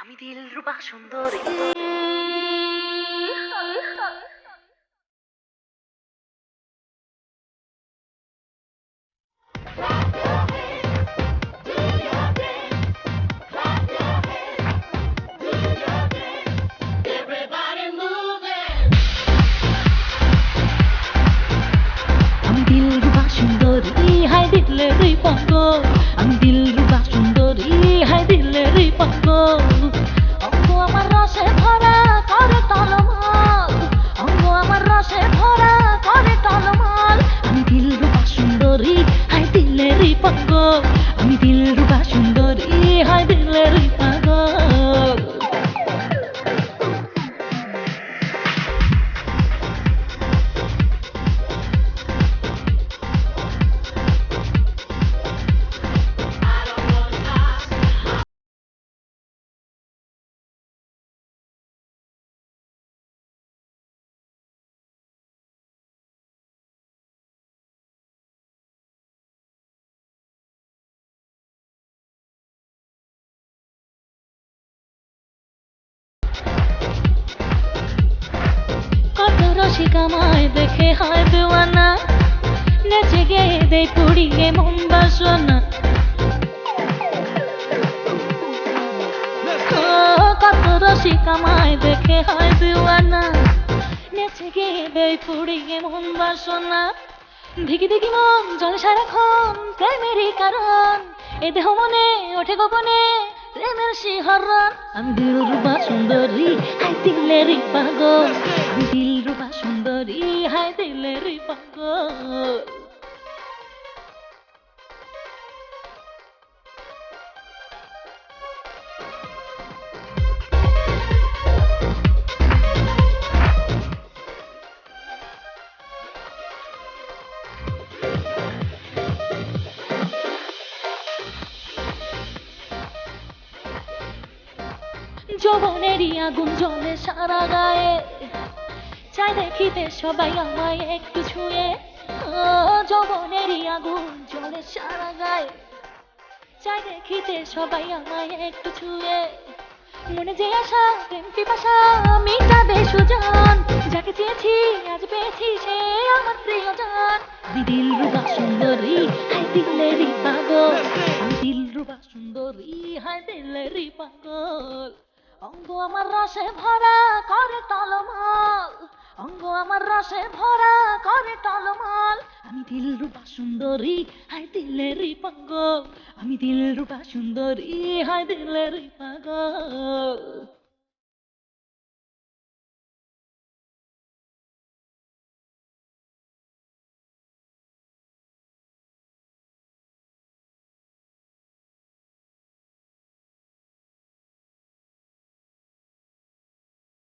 আমি দিল রূপা সুন্দরী। রসিকামায় দেখে হয় দেওয়ানা নেচে গেয়ে দেয় পুড়িয়ে মন বাসনা। কত রসিকামায় দেখে হয় দেওয়ানা নেচে গেয়ে দেয় পুড়িয়ে মন বাসনা। মন, জল সারাক্ষণ প্রেমেরই কারণ। এ দেহ মনে, ওঠে গোপনে প্রেমের আমি দিল রূপা সুন্দরী, হাই দিলেরই পাগল। দিল সুন্দরী হাই দিলেরই পাগল। যৌবনেরই আগুন সারা গায়ে। চাই দেখিতে সবাই আমায় একটু ছুঁয়ে। ও আগুন জ্বলে সারা গায়ে। চাই দেখিতে সবাই আমায় একটু ছুঁয়ে। মনে যে আশা, প্রেম পিপাসা মিটাবে সুজন। যাকে চেয়েছি, আজ পেয়েছি সে আমার প্রিয়জন। আমি দিল রুবা সুন্দরী হাই দিলেরই পাগল। দিল রুবা সুন্দরী হাই দিলেরই পাগল। অঙ্গ আমার রসে ভরা, করে টলমল অঙ্গ আমার রসে ভরা করে টলমল। আমি দিল রূপা সুন্দরী হাই দিলেরই পাগল। আমি দিল রূপা সুন্দরী হাই দিলেরই পাগল।